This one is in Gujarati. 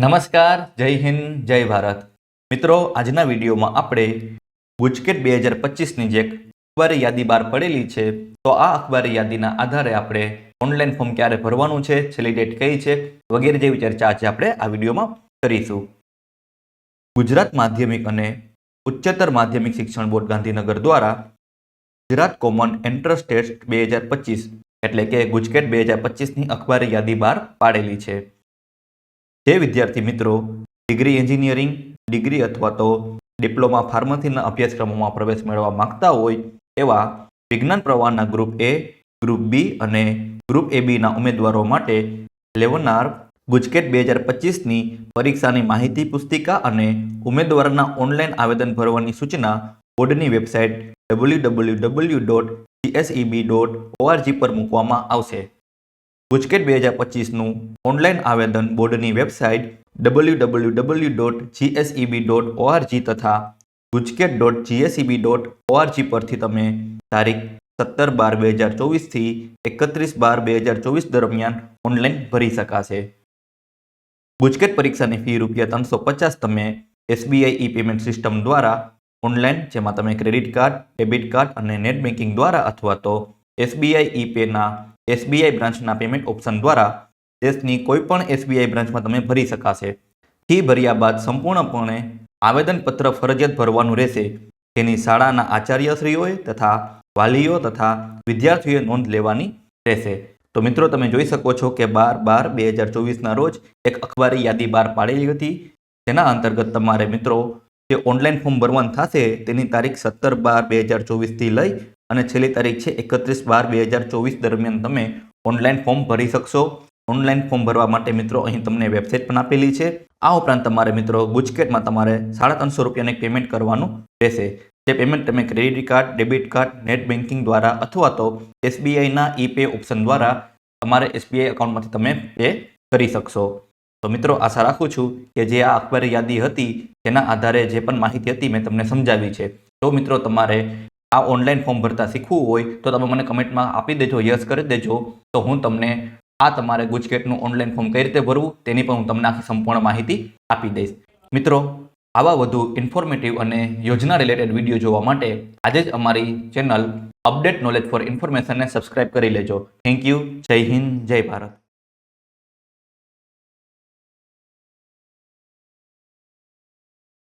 નમસ્કાર, જય હિન્દ, જય ભારત. મિત્રો, આજના વિડીયોમાં આપણે ગુજકેટ બે હજાર પચીસની જે અખબારી યાદી બહાર પડેલી છે, તો આ અખબારી યાદીના આધારે આપણે ઓનલાઈન ફોર્મ ક્યારે ભરવાનું છે, છેલ્લી ડેટ કઈ છે, વગેરે જેવી ચર્ચા આજે આપણે આ વિડીયોમાં કરીશું. ગુજરાત માધ્યમિક અને ઉચ્ચતર માધ્યમિક શિક્ષણ બોર્ડ ગાંધીનગર દ્વારા ગુજરાત કોમન એન્ટ્રન્સ ટેસ્ટ બે હજાર પચીસ, એટલે કે ગુજકેટ બે હજાર પચીસની અખબારી યાદી બહાર પાડેલી છે. જે વિદ્યાર્થી મિત્રો ડિગ્રી એન્જિનિયરિંગ, ડિગ્રી અથવા તો ડિપ્લોમા ફાર્મસીના અભ્યાસક્રમોમાં પ્રવેશ મેળવવા માંગતા હોય એવા વિજ્ઞાન પ્રવાહના ગ્રુપ એ, ગ્રુપ બી અને ગ્રુપ એ બીના ઉમેદવારો માટે લેવનાર ગુજકેટ બે હજાર પચીસની પરીક્ષાની માહિતી, પુસ્તિકા અને ઉમેદવારના ઓનલાઈન આવેદન ભરવાની સૂચના બોર્ડની website W W W dot GSEB dot ORG પર મૂકવામાં આવશે. ગુજકેટ બે હજાર પચીસનું ઓનલાઈન આવેદન બોર્ડની website W W W dot GSEB dot ORG તથા GUJCET dot GSEB dot ORG પરથી તમે તારીખ સત્તર બાર બે હજાર ચોવીસથી એકત્રીસ બાર બે હજાર ચોવીસ દરમિયાન ઓનલાઈન ભરી શકાશે. ગુજકેટ પરીક્ષાની ફી રૂપિયા ત્રણસો પચાસ તમે એસબીઆઈ ઈ પેમેન્ટ સિસ્ટમ દ્વારા ઓનલાઈન, જેમાં તમે ક્રેડિટ કાર્ડ, ડેબિટ કાર્ડ અને નેટ બેન્કિંગ દ્વારા અથવા તો એસબીઆઈ ઈ પેના એસબીઆઈ બ્રાન્ચના પેમેન્ટ ઓપ્શન દ્વારા દેશની કોઈ પણ એસબીઆઈ બ્રાન્ચમાં તમે ભરી શકાશે. ફી ભર્યા બાદ સંપૂર્ણપણે આવેદનપત્ર ફરજિયાત ભરવાનું રહેશે. જેની શાળાના આચાર્યશ્રીઓએ તથા વાલીઓ તથા વિદ્યાર્થીઓએ નોંધ લેવાની રહેશે. તો મિત્રો, તમે જોઈ શકો છો કે બાર બાર બે હજાર ચોવીસના રોજ એક અખબારી યાદી બહાર પાડેલી હતી. જેના અંતર્ગત તમારે મિત્રો, જે ઓનલાઈન ફોર્મ ભરવાનું થશે તેની તારીખ સત્તર બાર બે હજાર ચોવીસથી લઈ અને છેલ્લી તારીખ છે એકત્રીસ બાર બે હજાર ચોવીસ દરમિયાન તમે ઓનલાઈન ફોર્મ ભરી શકશો. ઓનલાઈન ફોર્મ ભરવા માટે મિત્રો અહીં તમને વેબસાઇટ પણ આપેલી છે. આ ઉપરાંત તમારે મિત્રો ગુજકેટમાં તમારે સાડા ત્રણસો રૂપિયાને પેમેન્ટ કરવાનું રહેશે. જે પેમેન્ટ તમે credit card debit card net banking દ્વારા અથવા તો એસબીઆઈના ઈ પે ઓપ્શન દ્વારા તમારે એસબીઆઈ એકાઉન્ટમાંથી તમે પે કરી શકશો. તો મિત્રો આશા રાખું છું કે જે આ અખબારી યાદી હતી, તેના આધારે જે પણ માહિતી હતી મેં તમને સમજાવી છે. તો મિત્રો તમારે આ ઓનલાઈન ફોર્મ ભરતા શીખવું હોય તો તમે મને કમેન્ટમાં આપી દેજો યસ કરી દેજો. તો હું તમને આ તમારે ગુજકેટનું ઓનલાઈન ફોર્મ કઈ રીતે ભરવું તેની પણ હું તમને આખી સંપૂર્ણ માહિતી આપી દઈશ. મિત્રો, આવા વધુ ઇન્ફોર્મેટિવ અને યોજના રિલેટેડ વીડિયો જોવા માટે આજે જ અમારી ચેનલ અપડેટ નોલેજ ફોર ઇન્ફોર્મેશનને સબસ્ક્રાઇબ કરી લેજો. થેન્ક યુ જય હિન્દ, જય ભારત.